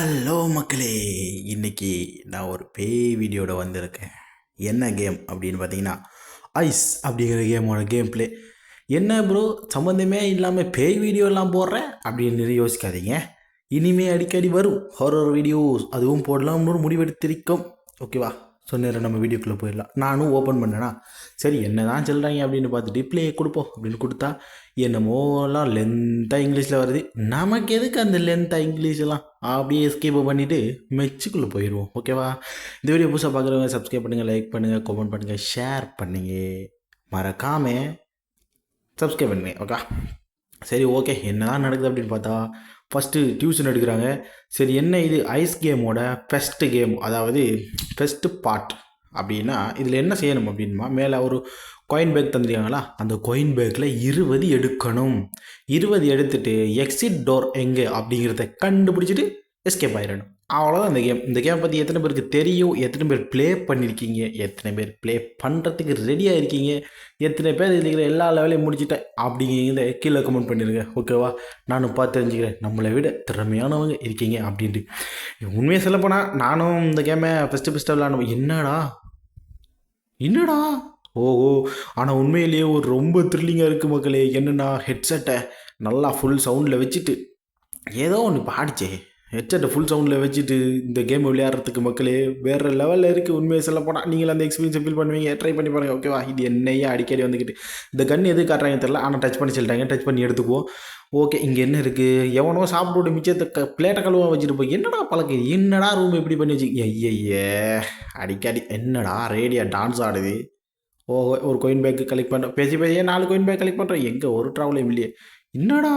Hello மக்களே இன்னைக்கு நான் ஒரு பேய் வீடியோட வந்திருக்கேன். என்ன கேம் அப்படின்னு பார்த்தீங்கன்னா ஐஸ் அப்படிங்கிற கேமோட கேம் பிளே என்ன ப்ரோ சம்மந்தமே இல்லாமல் பேய் வீடியோலாம் போடுறேன் அப்படின்னு யோசிக்காதீங்க. இனிமே அடிக்கடி வரும் ஹாரர் வீடியோஸ் அதுவும் போடலாம்னு ஒரு முடிவெடுத்திருக்கோம். ஓகேவா ஸோ நேரம் நம்ம வீடியோக்குள்ளே போயிடலாம். நானும் ஓப்பன் பண்ணேனா சரி என்ன தான் சொல்கிறாங்க அப்படின்னு பார்த்துட்டு ப்ளே கொடுப்போம் அப்படின்னு கொடுத்தா என்னமோலாம் லென்த்தாக இங்கிலீஷில் வருது. நமக்கு எதுக்கு அந்த லென்த்தாக இங்கிலீஷெல்லாம் அப்படியே எஸ்கேப் பண்ணிவிட்டு மெச்சுக்குள்ளே போயிடுவோம். ஓகேவா இந்த வீடியோ புதுசாக பார்க்குறவங்க சப்ஸ்கிரைப் பண்ணுங்கள் லைக் பண்ணுங்கள் கமெண்ட் பண்ணுங்கள் ஷேர் பண்ணுங்க. மறக்காமல் சப்ஸ்கிரைப் பண்ணுங்க ஓகே சரி ஓகே. என்ன தான் நடக்குது அப்படின்னு பார்த்தா ஃபஸ்ட்டு டியூஷன் எடுக்கிறாங்க. சரி என்ன இது? ஐஸ் கேமோட ஃபஸ்ட்டு கேம் அதாவது ஃபஸ்ட்டு பார்ட் அப்படின்னா இதில் என்ன செய்யணும் அப்படின்மா மேலே ஒரு காயின் பேக் தந்துருக்காங்களா? அந்த காயின் பேக்கில் இருபது எடுக்கணும். இருபது எடுத்துட்டு எக்ஸிட் டோர் எங்கே அப்படிங்கிறத கண்டுபிடிச்சிட்டு எஸ்கேப் ஆயிடணும். அவ்வளோதான் இந்த கேம் இந்த கேம் பற்றி எத்தனை பேருக்கு தெரியும்? எத்தனை பேர் ப்ளே பண்ணியிருக்கீங்க எத்தனை பேர் ப்ளே பண்ணுறதுக்கு ரெடியாக இருக்கீங்க எத்தனை பேர் இருக்கிற எல்லா லெவலையும் முடிச்சுட்டேன் அப்படிங்கிறத கீழே கமெண்ட் பண்ணிடுங்க ஓகேவா நானும் பார்த்து தெரிஞ்சுக்கிறேன். நம்மளை விட திறமையானவங்க இருக்கீங்க அப்படின்ட்டு. உண்மையை சொல்லப்போனால் நானும் இந்த கேமை ஃபஸ்ட்டு ஃபஸ்ட்டு விளாடணும் என்னடா? என்னடா? ஓஹோ. ஆனால் உண்மையிலேயே ஒரு ரொம்ப த்ரில்லிங்காக இருக்குது மக்களே. என்னென்னா ஹெட்செட்டை நல்லா ஃபுல் சவுண்டில் வச்சுட்டு ஏதோ ஒன்று பாடிச்சே. ஹெட்செட்டை ஃபுல் சவுண்டில் வச்சுட்டு இந்த கேம் விளையாடுறதுக்கு மக்களே வேறு லெவலில் இருக்குது உண்மையை சொல்ல போனால் நீங்கள் அந்த எக்ஸ்பீரியன்ஸை ஃபீல் பண்ணுவீங்க. ட்ரை பண்ணி பாருங்கள் ஓகேவா இது என்னையே அடிக்கடி வந்துக்கிட்டு இந்த கன் எது காட்டுறாங்க தெரியல. ஆனால் டச் பண்ணி சொல்லிட்டாங்க. டச் பண்ணி எடுத்துக்குவோம். ஓகே இங்கே என்ன இருக்குது எவனோ சாப்பிட்டு மிச்சத்தை க பிளேட்டை கழுவாக வச்சுட்டு போய் என்னடா பழக்கம் என்னடா ரூம் இப்படி பண்ணி வச்சு ஐயையே அடிக்கடி. என்னடா ரேடியா டான்ஸ் ஆடுது. ஓ ஒரு கோயின் பேக்கு கலெக்ட் பண்ணுறோம் பேசி பேசியே நாலு கோயின் பேக் கலெக்ட் பண்ணுறோம் எங்கே ஒரு ட்ராவலையும் இல்லையே. என்னடா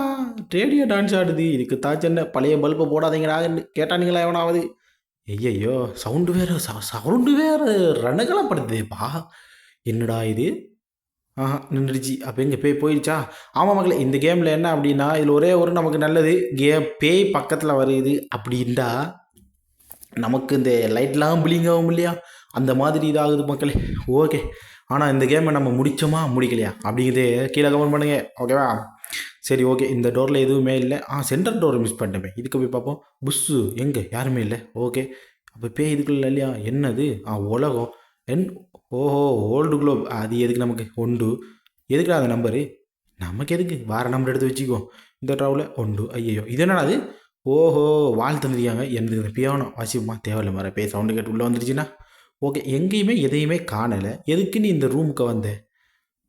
ரேடியோ டான்ஸ் ஆடுது. இதுக்கு தாச்சு என்ன பழைய பல்பை போடாதீங்கடான்னு கேட்டானுங்களா எவனாவது? ஐயையோ சவுண்டு வேறு சவுண்டு வேறு ரணகலாம் படுத்துதேப்பா என்னடா இது? ஆஹா நின்றுச்சு அப்போ எங்கே பேய் போயிடுச்சா ஆமாம் மக்களே இந்த கேமில் என்ன அப்படின்னா இதில் ஒரே ஒரு நமக்கு நல்லது கேம் பேய் பக்கத்தில் வருது அப்படின்டா நமக்கு இந்த லைட்லாம் பிளிங் ஆகும் இல்லையா? அந்த மாதிரி இதாகுது மக்களே. ஓகே. ஆனால் இந்த கேமை நம்ம முடித்தோமா முடிக்கலையா? அப்படிங்கிறதே கீழே கமெண்ட் பண்ணுங்க. ஓகேவா சரி ஓகே இந்த டோரில் எதுவுமே இல்லை. ஆ சென்டர் டோரை மிஸ் பண்ணிட்டேன் இதுக்கு போய் பார்ப்போம். புஸ்ஸு எங்கே? யாருமே இல்லை. ஓகே அப்போ பேய் இதுக்குள்ள இல்லையா? என்னது? ஆ உலகம். என் ஓஹோ ஓல்டு குளோப் அது எதுக்கு நமக்கு? ஒண்டு எதுக்குடா அந்த நம்பரு நமக்கு எதுக்கு? வார நம்பர் எடுத்து வச்சுக்கோ. இந்த ட்ராவில் ஒண்டு ஐயோ இது என்னடா அது? ஓஹோ வாழ் தந்துருக்காங்க. எனக்கு இந்த பியானோ வாசிப்பமா? தேவையில்ல மர பே சவுண்டு கேட்டு உள்ளே வந்துருச்சுன்னா. ஓகே எங்கேயுமே எதையுமே காணலை. எதுக்கு நீ இந்த ரூமுக்கு வந்த?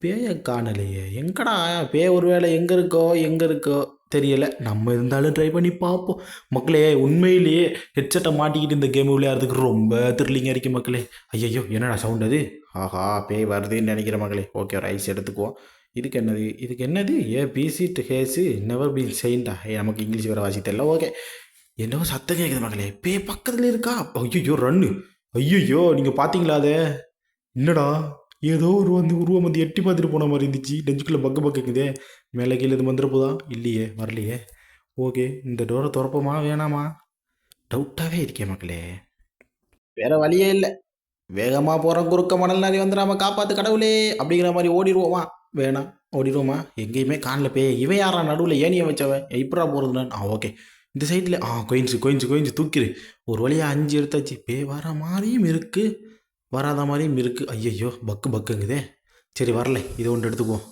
பேயை காணலையே. எங்கடா? பேய் ஒரு வேளை எங்கே இருக்கோ? எங்கே இருக்கோ? தெரியலை. நம்ம இருந்தாலும் ட்ரை பண்ணி பார்ப்போம். மக்களே உண்மையிலேயே ஹெட்செட்டை மாட்டிக்கிட்டு இந்த கேம் விளையாடுறதுக்கு ரொம்ப த்ரில்லிங்காக இருக்குது மக்களே. ஐயையோ என்னடா சவுண்ட் அது? ஆஹா பேய் வருதுன்னு நினைக்கிற மக்களே. ஓகே ஒரு ஐஸ் எடுத்துக்குவோம். இதுக்கு என்னது? இதுக்கு என்னது? A PC to has never been செயின்டா ஏ நமக்கு இங்கிலீஷ் வேறு வாசி தெரியல. ஓகே என்னவோ சத்தம் கேட்குது மக்களே. பே பக்கத்தில் இருக்கா? ஐயோ ரன்னு ஐயோ நீங்கள் பார்த்தீங்களா அதை? என்னடா? ஏதோ ஒரு வந்து உருவம் வந்து எட்டி பார்த்துட்டு போன மாதிரி இருந்துச்சு. டெஞ்சுக்குள்ளே பக்கு பக்குக்குதே மேலே கீழே இது வந்துட போதா? இல்லையே வரலையே. ஓகே இந்த டோரை திறப்போமா வேணாமா? டவுட்டாகவே இருக்கே மக்களே. வேற வழியே இல்லை. வேகமாக போகிற குறுக்க மணல் நாரி வந்து நாம காப்பாற்று கடவுளே அப்படிங்கிற மாதிரி ஓடிடுவோமா வேணாம் ஓடிடுவோமா எங்கேயுமே காணல பே இவன் யாரா நடுவில் ஏனியை வச்சவன். எப்படா போகிறதுனா ஆ ஓகே. இந்த சைடில் ஆ கொயின்ஸு கொயின்ஸு கொயின்ஸு தூக்கிடு. ஒரு வழியாக அஞ்சு எடுத்தாச்சு. பே வர மாதிரியும் இருக்குது வராத மாதிரியும் இருக்குது ஐயையோ பக்கு பக்குங்குதே. சரி வரல. இதை ஒன்று எடுத்துக்குவோம்.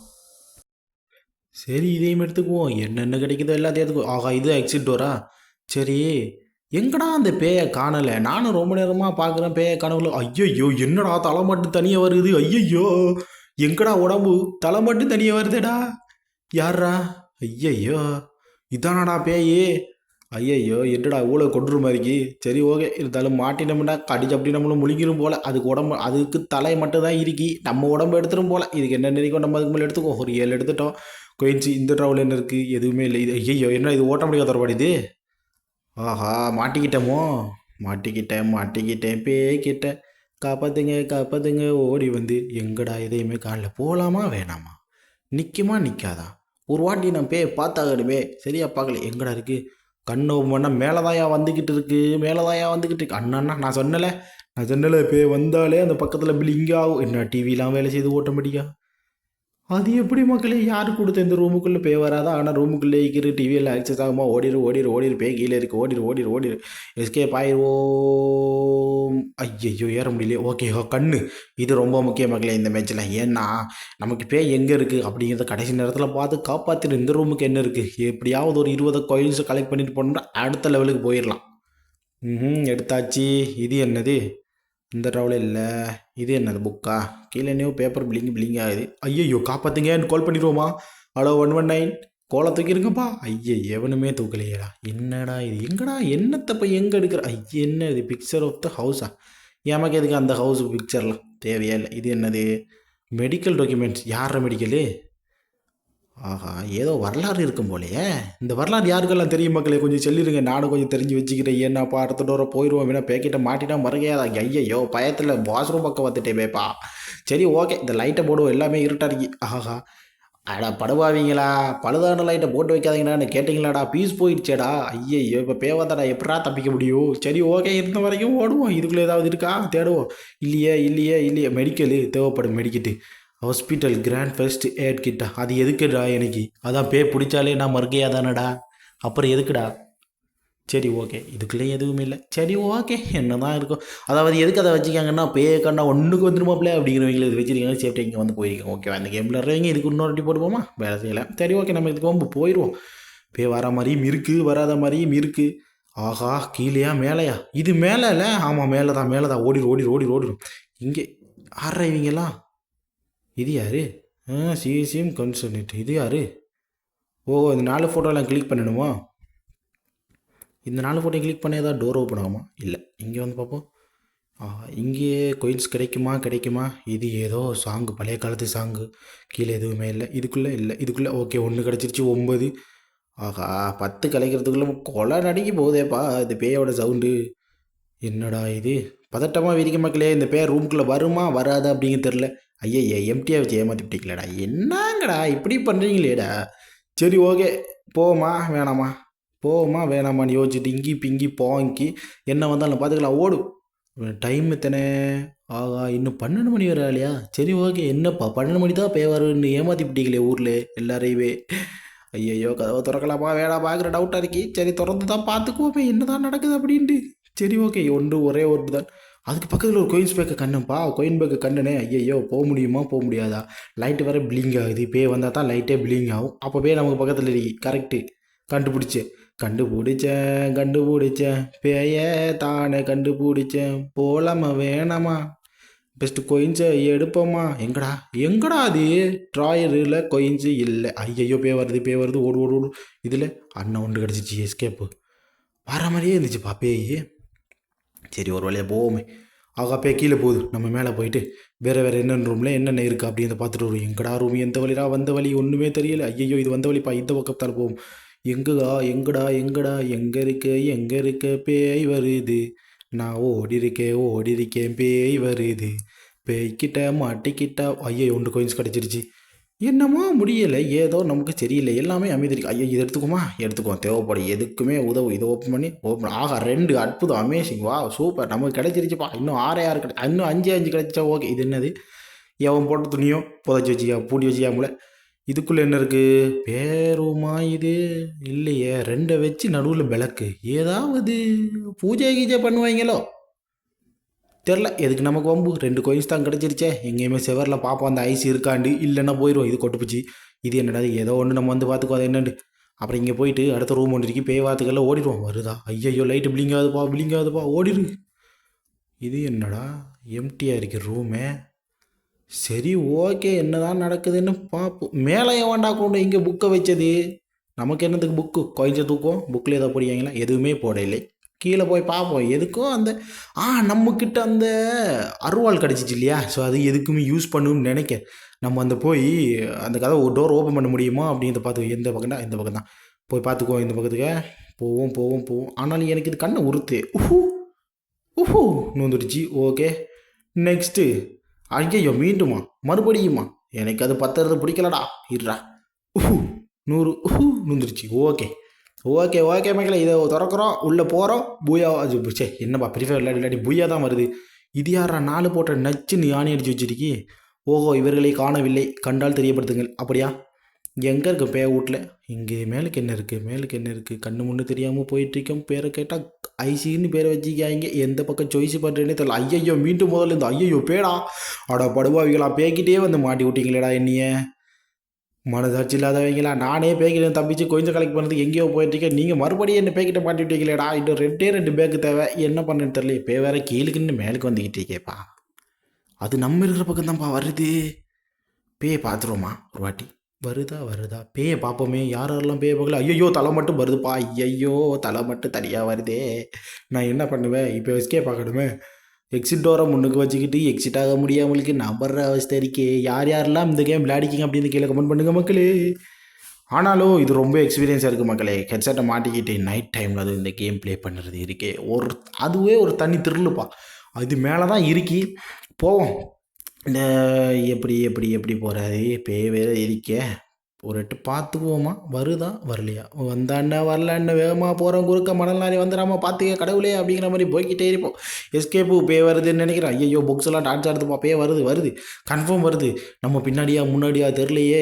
சரி இதையும் எடுத்துக்குவோம். என்னென்ன கிடைக்குதோ எல்லாத்தையும் எடுத்துக்குவோம். ஆகா இது எக்ஸிட் டோரா சரி. எங்கடா அந்த பேயை காணலை? நானும் ரொம்ப நேரமாக பார்க்குறேன் பேயை காணல ஐயையோ என்னடா தலை மட்டும் தனியாக வருது? ஐயையோ எங்கடா உடம்பு? தலை மட்டும் தனியாக வருதேடா. யாரா ஐயையோ இதானடா பேயே. ஐயையோ என்னடா இவ்வளோ கொண்டுரு மாதிரிக்கு சரி ஓகே. இருந்தாலும் மாட்டினோம்னா கடிச்சு அப்படி நம்மளும் முழுங்கிரும் போல. அதுக்கு உடம்பு அதுக்கு தலை மட்டும் தான் இருக்கி. நம்ம உடம்பு எடுத்துரும் போல. இதுக்கு என்ன நினைக்கும் நம்ம அதுக்கு மேலே எடுத்துக்கோ ஒரு ஏழு எடுத்துட்டோம். கோயின்சி இந்த ட்ராவல் என்ன இருக்குது எதுவுமே இல்லை. இது ஐயோ என்ன இது? ஓட்ட முடியாத தரப்பாடு இது? ஆஹா மாட்டிக்கிட்டோமோ? மாட்டிக்கிட்டேன் மாட்டிக்கிட்டேன் பேய்கிட்டேன் காப்பாத்துங்க காப்பாத்துங்க. ஓடி வந்து எங்கடா எதையுமே காணல போகலாமா வேணாமா? நிற்குமா நிற்காதா ஒரு வாட்டி நான் பேய் பார்த்தாகணுமே. சரியா பார்க்கல. எங்கடா இருக்குது கண்ணு பண்ணால் மேலதாயா வந்துக்கிட்டு இருக்கு மேலதாயா வந்துக்கிட்டு இருக்கு. அண்ணா நான் சொன்னல நான் சொன்னல இப்போ வந்தாலே அந்த பக்கத்தில் பிளிங் ஆகும். என்ன டிவிலாம் வேலை செய்து ஓட்டோமேட்டிக்காக அது எப்படி மக்களே? யார் கொடுத்த இந்த ரூமுக்குள்ளே பேய் வராதா? ஆனால் ரூமுக்குள்ளே இருக்கிற டிவியில் ஆக்சஸ் ஆகுமா ஓடிடு ஓடிடு ஓடிடு பேய் கீழே இருக்கு ஓடிடு ஓடிடு ஓடிடு எஸ்கேப் ஆயிடுவோம் ஐயையோ ஏற முடியலையே. ஓகே கண்ணு. இது ரொம்ப முக்கிய மக்களே இந்த மேட்ச்சில் ஏன்னா நமக்கு பேய் எங்கே இருக்குது அப்படிங்கிறத கடைசி நேரத்தில் பார்த்து காப்பாற்றிடு இந்த ரூமுக்கு என்ன இருக்குது எப்படியாவது ஒரு இருபது கோயில்ஸை கலெக்ட் பண்ணிட்டு போனோம்னா அடுத்த லெவலுக்கு போயிடலாம் ம் எடுத்தாச்சு. இது என்னது? இந்த ட்ராவலே இல்லை. இது என்னது புக்கா கீழே என்னையோ பேப்பர் பிளிங் பிளிங் ஆகுது. ஐயையோ காப்பாற்றுங்க கால் பண்ணிடுவோமா ஹலோ ஒன் ஒன் நைன் கோலை தூக்கிருங்கப்பா ஐய எவனுமே தூக்கலையேடா. என்னடா இது? எங்கடா என்னத்தை போய் எங்கே எடுக்கிற? ஐய என்ன இது? பிக்சர் ஆஃப் த ஹவுஸா ஏமாக்கு எதுக்கு அந்த ஹவுஸ் பிக்சர்லாம் தேவையே இல்லை. இது என்னது? மெடிக்கல் டாக்குமெண்ட்ஸ் யார மெடிக்கலு ஆஹா ஏதோ வரலாறு இருக்கும் போலயே. இந்த வரலாறு யாருக்கெல்லாம் தெரியும் மக்களே? கொஞ்சம் சொல்லிடுங்க நானும் கொஞ்சம் தெரிஞ்சு வச்சுக்கிறேன் ஏன்னாப்பா அடுத்த டோரை போயிடுவோம் வேணா பேக்கெட்டை மாட்டிட்டா மறக்கையாதா ஐயையோ பயத்தில் வாஷ்ரூம் பக்கம் வந்துட்டேமேப்பா சரி ஓகே. இந்த லைட்டை போடுவோம். எல்லாமே இருட்டா இருக்கு. ஆஹா அடா படுவாவீங்களா? பழுதான லைட்டை போட்டு வைக்காதீங்கடான்னு கேட்டிங்களாடா? பீஸ் போயிடுச்சேடா. ஐயையோ இப்போ பேவாதாடா? எப்படா தப்பிக்க முடியும்? சரி ஓகே. இருந்த வரைக்கும் ஓடுவோம். இதுக்குள்ளே ஏதாவது இருக்கா? தேடுவோம். இல்லையே இல்லையே இல்லையே. மெடிக்கலு தேவைப்படும் மெடிக்கிட்டு ஹாஸ்பிட்டல் கிராண்ட் ஃபர்ஸ்ட் ஏட் கிட்ட அது எதுக்குடா எனக்கு? அதான் பே பிடிச்சாலே நான் மறுக்கையா தானடா? அப்புறம் எதுக்குடா? சரி ஓகே. இதுக்குள்ளே எதுவும் இல்லை. சரி ஓகே. என்ன தான் இருக்கும் அதாவது எதுக்கு அதை வச்சுக்காங்கன்னா பேய கண்ணா ஒன்றுக்கு வந்துருமாப்ல அப்படிங்கிறவங்களை இது வச்சிருக்காங்க. சேஃப்டி இங்கே வந்து போயிருக்கோம். ஓகே அந்த கேமில் இருக்கிறவங்க இதுக்கு இன்னொரு வாட்டி போமா வேலை செய்யலை. சரி ஓகே. நம்ம இதுக்கு போகும்போது போயிடுவோம் பே வர மாதிரியும் இருக்குது வராத மாதிரியும் இருக்குது ஆஹா கீழேயா மேலேயா? இது மேலே இல்லை ஆமாம் மேலே தான் மேலே தான் ஓடி ஓடிடு ஓடிடு ஓடிடும் இங்கே ஆடுற இவங்கெல்லாம். இது யார்? ஆ சிஎஸ்சிஎம் கன்சர்னேட் இது யார்? ஓ இந்த நாலு ஃபோட்டோலாம் கிளிக் பண்ணணுமா? இந்த நாலு ஃபோட்டோ கிளிக் பண்ணி ஏதாவது டோர் ஓப்பன் ஆகுமா? இல்லை. இங்கே வந்து பார்ப்போம். ஆ, இங்கேயே கொயின்ஸ் கிடைக்குமா? கிடைக்குமா? இது ஏதோ சாங்கு பழைய காலத்து சாங்கு கீழே எதுவுமே இல்லை. இதுக்குள்ளே இல்லை. இதுக்குள்ளே ஓகே ஒன்று கிடச்சிருச்சு ஒம்பது ஆஹா பத்து கலைக்கிறதுக்குள்ளே கொலை நடுங்கி போகுதேப்பா. இந்த பேயோட சவுண்டு என்னடா இது? பதட்டமாக விரிக்க மக்களே இந்த பேர் ரூம்குள்ளே வருமா? வராதா அப்படிங்க தெரில ஐயா எம்டியாக வச்சு ஏமாத்திட்டீங்களேடா என்னங்கடா இப்படி பண்ணுறீங்களேடா சரி ஓகே போமா வேணாமா? போமா வேணாமான்னு யோசிச்சுட்டு இங்கி பிங்கி போங்கி என்ன வந்தாலும் பார்த்துக்கலாம். ஓடு. டைம் எத்தனை? ஆகா இன்னும் பன்னெண்டு மணி வர இல்லையா சரி ஓகே என்னப்பா பன்னெண்டு மணி தான் பே வரும்னு ஊரில் எல்லாரையுமே. ஐயையோ கதவை திறக்கலாமா? பார்க்குற டவுட்டாக இருக்கி. சரி திறந்து தான் பார்த்துக்குவோமே. என்ன தான் நடக்குது அப்படின்ட்டு. சரி ஓகே ஒன்று ஒரே ஒரு தான் அதுக்கு பக்கத்தில் ஒரு கோயின் பேக்கை கண்ணுப்பா கோயின் பேக்கு கண்ணுனே ஐயையோ போக முடியுமா? போக முடியாதா? லைட்டு வேற பிளிங்க் ஆகுது. பே வந்தால் தான் லைட்டே பிளிங்க் ஆகும். அப்போ பே நமக்கு பக்கத்தில் இருக்கு கரெக்டு கண்டுபிடிச்சேன் கண்டுபிடிச்சேன் கண்டுபிடிச்சேன். பேய தானே கண்டுபிடிச்சேன். போலாமா வேணாமா? பெஸ்ட்டு கொயின்ஸை எடுப்போமா? எங்கடா? எங்கடா அது? ட்ராயரில் கொயின்ஸு இல்லை. ஐயையோ பே வருது பே வருது. ஓடு ஓடு ஓடு. இதில் அண்ணன் ஒன்று கிடச்சிச்சு எஸ்கேப்பு வர மாதிரியே இருந்துச்சுப்பா பேய். சரி ஒரு வழியாக போவோமே. ஆகாப்பே கீழே போகுது. நம்ம மேலே போயிட்டு வேறு வேறு என்னென்ன ரூமில் என்னென்ன இருக்குது அப்படின்னு பார்த்துட்டு வருவோம். எங்கடா ரூம் எந்த வழிடா வந்த வழி ஒன்றுமே தெரியல. ஐயையோ இது வந்த வழிப்பா இந்த பக்கத்தால் போவோம். எங்கடா எங்கடா எங்கடா எங்கே இருக்க எங்கே இருக்க பேய் வருது. நான் ஓடி இருக்கேன் ஓடி இருக்கேன் பேய் வருது. பேய்கிட்ட மாட்டிக்கிட்டா ஐயோ ஒன்று கோயின்ஸ் கிடச்சிருச்சு. என்னமோ முடியலை. ஏதோ நமக்கு தெரியல எல்லாமே அமைதிருக்கு ஐயோ இது எடுத்துக்குமா? எடுத்துக்குவோம். தேவைப்படும். எதுக்குமே உதவும் இதை ஓப்பன் பண்ணி ஓப்பன் ஆகா ரெண்டு அற்புதம். அமேசிங் வா சூப்பர் நமக்கு கிடைச்சிருச்சுப்பா. இன்னும் ஆறே ஆறு கிடை இன்னும் அஞ்சு அஞ்சு கிடைச்சா ஓகே இது என்னது? எவன் போட்ட துணியோ? புதைச்சி வச்சியா? பூட்டி வச்சியாமல இதுக்குள்ளே என்ன இருக்குது பேருமா இது? இல்லையே. ரெண்டை வச்சு நடுவில் விளக்கு. ஏதாவது பூஜை கீஜை பண்ணுவாங்களோ தெரில எதுக்கு நமக்கு வம்பு? ரெண்டு கோயின்ஸ் தான் கிடச்சிருச்சே. எங்கேயுமே செவரில் பார்ப்போம் அந்த ஐஸ் இருக்காண்டு இல்லைன்னா போயிடும் இது கொட்டுப்புச்சு. இது என்னடா இது ஏதோ ஒன்று நம்ம வந்து பார்த்துக்கோ அது என்னண்டு? அப்புறம் இங்கே போயிட்டு அடுத்த ரூம் ஒன்று இருக்கு. பேய் வாத்துக்கெல்லாம் ஓடிடுவோம். வருதா? ஐயையோ லைட்டு பிளிங்காதுப்பா பிளிங்காதுப்பா ஓடிடு இது என்னடா? எம்டியாக இருக்கு ரூமே சரி ஓகே என்னதான் நடக்குதுன்னு பார்ப்போம் மேலே ஏவாண்டா கொண்டு இங்கே புக்கை வச்சது. நமக்கு என்னத்துக்கு புக்கு குறைஞ்ச தூக்கம் புக்கில் ஏதோ போடுவீங்களா? எதுவுமே போடலை கீழே போய் பார்ப்போம் எதுக்கும் அந்த ஆ நம்மக்கிட்ட அந்த அருவாள் கிடச்சிச்சு இல்லையா? ஸோ அது எதுக்குமே யூஸ் பண்ணணும்னு நினைக்க. நம்ம அந்த போய் அந்த கதை ஒரு டோர் ஓப்பன் பண்ண முடியுமா? அப்படின்றத பார்த்து எந்த பக்கம்னா இந்த பக்கம் தான் போய் பார்த்துக்குவோம் இந்த பக்கத்துக்கு. போவோம் போவோம் போவோம். ஆனாலும் எனக்கு இது கண்ணை உறுத்து. உஹூ உஹூ நோந்துடுச்சு. ஓகே நெக்ஸ்ட்டு ஐயோ மீண்டுமா? மறுபடியுமா? எனக்கு அது பத்துறது பிடிக்கலடா. இருடா. உஹூ நூறு உஹூ நுந்துருச்சு ஓகே ஓகே ஓகே மக்களே இதை திறக்கிறோம். உள்ளே போகிறோம் பூயா அது சே என்னப்பா ப்ரிஃபர் இல்லாட்டி பூயா தான் வருது. இது யாரா நாலு போட்ட நச்சுன்னு யானை அடிச்சு வச்சிருக்கி? ஓஹோ இவர்களை காணவில்லை. கண்டால் தெரியப்படுத்துங்கள். அப்படியா? எங்கே இருக்கு பே வீட்டில் இங்கே மேலுக்கு என்ன இருக்குது மேலுக்கு என்ன இருக்குது கண்ணு முன்னு தெரியாமல் போயிட்டுருக்கோம் பேரை கேட்டால் ஐசின்னு பேரை வச்சுக்காங்க எந்த பக்கம் சாய்ஸ் பண்ணுறேன்னே தெரியல. ஐயையோ மீண்டும் முதல்ல இந்த ஐயையோ பேடா. அட படுவாவிகளா பேக்கிட்டே வந்து மாட்டி விட்டீங்களேடா என்னையே. மனதாட்சி இல்லாதவங்களா? நானே பேக்கிட்ட தப்பிச்சு கொஞ்சம் கலெக்ட் பண்ணுறதுக்கு எங்கேயோ போயிட்டுருக்கேன் நீங்கள் மறுபடியும் என்ன பேக்கிட்ட மாட்டி இன்னும் ரெண்டே ரெண்டு பேக்கு தேவை. என்ன பண்ணுன்னு தெரியல இப்போ வேற கீழுக்குன்னு மேலுக்கு வந்துக்கிட்டு இருக்கேப்பா. அது நம்ம இருக்கிற பக்கம் தான்ப்பா வருது. பேயை பார்த்துருவோமா? ஒரு வாட்டி. வருதா வருதா? பேயை பார்ப்போமே. யார் யாரெல்லாம் பேயை பார்க்கல? ஐயோ தலை மட்டும் வருதுப்பா. ஐயையோ தலை மட்டும் தனியாக வருதே. நான் என்ன பண்ணுவேன்? இப்போ எஸ்கே பார்க்கணுமே எக்ஸிட் டோரை முன்னுக்கு வச்சுக்கிட்டு எக்ஸிட் ஆக முடியாமலுக்கு நம்புற அவஸ்தை இருக்கே. யார் யாரெல்லாம் இந்த கேம் விளையாடிக்கிங்க அப்படின்னு கீழே கமெண்ட் பண்ணுங்க மக்களே. ஆனாலும் இது ரொம்ப எக்ஸ்பீரியன்ஸாக இருக்குது மக்களே. ஹெட்செட்டை மாட்டிக்கிட்டு நைட் டைமில் அது இந்த கேம் ப்ளே பண்ணுறது இருக்கே. ஒரு அதுவே ஒரு தனி திருளுப்பா அது மேலே தான் இருக்கி. போவோம். இந்த எப்படி எப்படி எப்படி போகிறாரு பேய் வேறு இருக்கே ஒரு எட்டு பார்த்துக்குவோமா? வருதா? வரலையா? வந்தாண்டா வரலான்னு வேகமாக போகிறோம் குறுக்க மணல் நாளை வந்துடாம பார்த்துக்க கடவுளே அப்படிங்கிற மாதிரி போய்கிட்டே இருப்போம். எஸ்கேப்பு பே வருதுன்னு நினைக்கிறேன். ஐயோ புக்ஸ் எல்லாம் டான்ஸ் ஆடுதுப்பா. பே வருது வருது. கன்ஃபார்ம் வருது. நம்ம பின்னாடியா முன்னாடியா தெரிலையே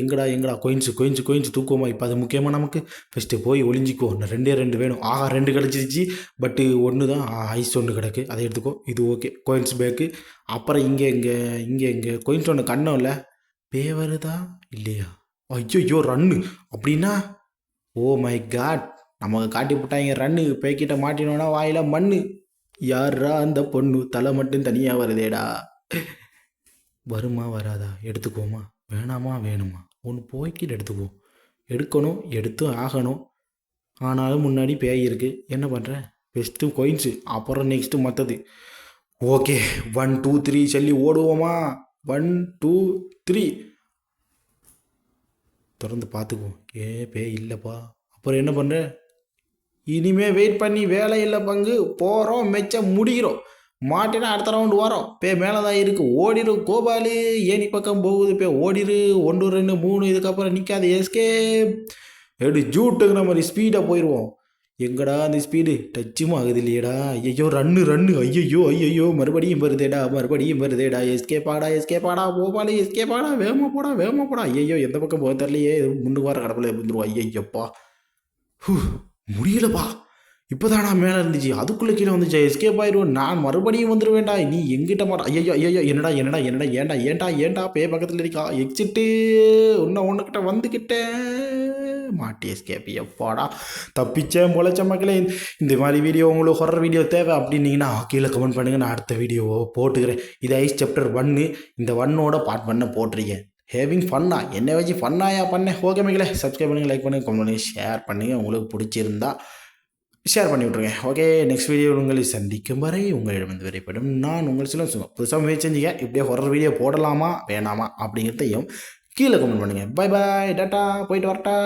எங்கடா எங்கடா? கோயின்ஸு கோயின்ஸு கோயின்ஸு தூக்குவோமா? இப்போ அது முக்கியமாக நமக்கு? ஃபஸ்ட்டு போய் ஒளிஞ்சிக்கோ. ரெண்டே ரெண்டு வேணும். ஆஹா ரெண்டு கிடச்சிருச்சு. பட்டு ஒன்று தான் ஐஸ் ஒன்று கிடக்கு. அதை எடுத்துக்கோ. இது ஓகே கோயின்ஸ் பேக்கு அப்புறம் இங்கே இங்கே இங்கே இங்கே. கோயின்ஸ் ஒன்று கண்ணம் இல்லை. பே வருதா? இல்லையா? ஐயோ ரன்னு. அப்படின்னா ஓ மை காட் நமக்கு காட்டி போட்டாங்க ரன்னு. பேக்கிட்ட மாட்டினோன்னா வாயில மண்ணு. யாரா அந்த பொண்ணு? தலை மட்டும் தனியாக வருதேடா. வருமா வராதா? எடுத்துக்குவோமா? வேணாமா? வேணுமா? ஒன்று போய்க்கிட்டு எடுத்துக்குவோம். எடுக்கணும் எடுத்தும் ஆகணும். ஆனாலும் முன்னாடி பேய் இருக்குது என்ன பண்ணுறேன் பெஸ்ட்டு கோயின்ஸு அப்புறம் நெக்ஸ்ட்டு மற்றது ஓகே ஒன் டூ த்ரீ சொல்லி ஓடுவோமா? ஒன் டூ த்ரீ திறந்து பார்த்துக்குவோம் ஏ பே இல்லைப்பா. அப்புறம் என்ன பண்ணுற இனிமே வெயிட் பண்ணி வேலை இல்லை பங்கு போகிறோம் மெச்சம் முடிகிறோம். மாட்டினா அடுத்த ரவுண்டு வரோம். பே மேலே தான் இருக்குது ஓடிடு கோபாலு. ஏனி பக்கம் போகுது பே ஓடிரு. ஒன்று ரெண்டு மூணு இதுக்கப்புறம் நிற்காது எஸ்கே. எப்படி ஜூட்டுங்கிற மாதிரி ஸ்பீடாக போயிடுவோம் எங்கடா அந்த ஸ்பீடு டச்சும் ஆகுது இல்லையடா ஐயோ ரன்னு ரன்னு ஐயையோ ஐயையோ. மறுபடியும் வருதேடா மறுபடியும் வருதேடா. எஸ்கே பாடா எஸ்கே பாடா போபாலே எஸ்கே பாடா வேகமா போடா வேகமா போடா. ஐயையோ எந்த பக்கம் போக தெரியலையே. முன்னு வர கடப்பில் வந்துருவா ஐயையப்பா. ஹூ முடியலப்பா. இப்போதானா மேலே இருந்துச்சு. அதுக்குள்ளே கீழே வந்துச்சு. எஸ்கேப் ஆயிடுவோம் நான் மறுபடியும் வந்துடுவேன்டா நீ எங்கிட்ட மாட்டா ஐயோ ஐயோ என்னடா என்னடா என்னடா ஏன்டா ஏன்டா ஏன்டா பே பக்கத்தில் இருக்கா? எக்ஸிட்டு இன்னும் ஒன்றுக்கிட்ட வந்துக்கிட்டேன். மாட்டி எஸ்கேப் எப்பாடா? தப்பிச்சேன் முளைச்ச மக்களே. இந்த மாதிரி வீடியோ உங்களுக்கு ஹொரர் வீடியோ தேவை அப்படின்னீங்கன்னா கீழே கமெண்ட் பண்ணுங்கள் நான் அடுத்த வீடியோவை போட்டுக்கிறேன். இது ஐஸ் சாப்டர் ஒன்று இந்த ஒன்னோட பார்ட் பண்ண போட்டிருக்கேன். ஹேவிங் ஃபன்னா என்னை வச்சு ஃபன்னாயா பண்ணேன் ஓகே மக்களே. சப்ஸ்கிரைப் பண்ணுங்கள் லைக் பண்ணுங்கள் கமெண்ட் பண்ணுங்கள் ஷேர் பண்ணுங்கள் உங்களுக்கு பிடிச்சிருந்தா ஷேர் பண்ணி விட்ருங்க ஓகே நெக்ஸ்ட் வீடியோ உங்களை சந்திக்கும் வரை உங்களிடம் விரைப்படும் நான் உங்கள் சில புதுசாக முயற்சி செஞ்சீங்க இப்படியே ஹொரர் வீடியோ போடலாமா வேணாமா அப்படிங்கிறதையும் கீழே கமெண்ட் பண்ணுங்கள் பை பாய் டாட்டா போயிட்டு வரட்டா.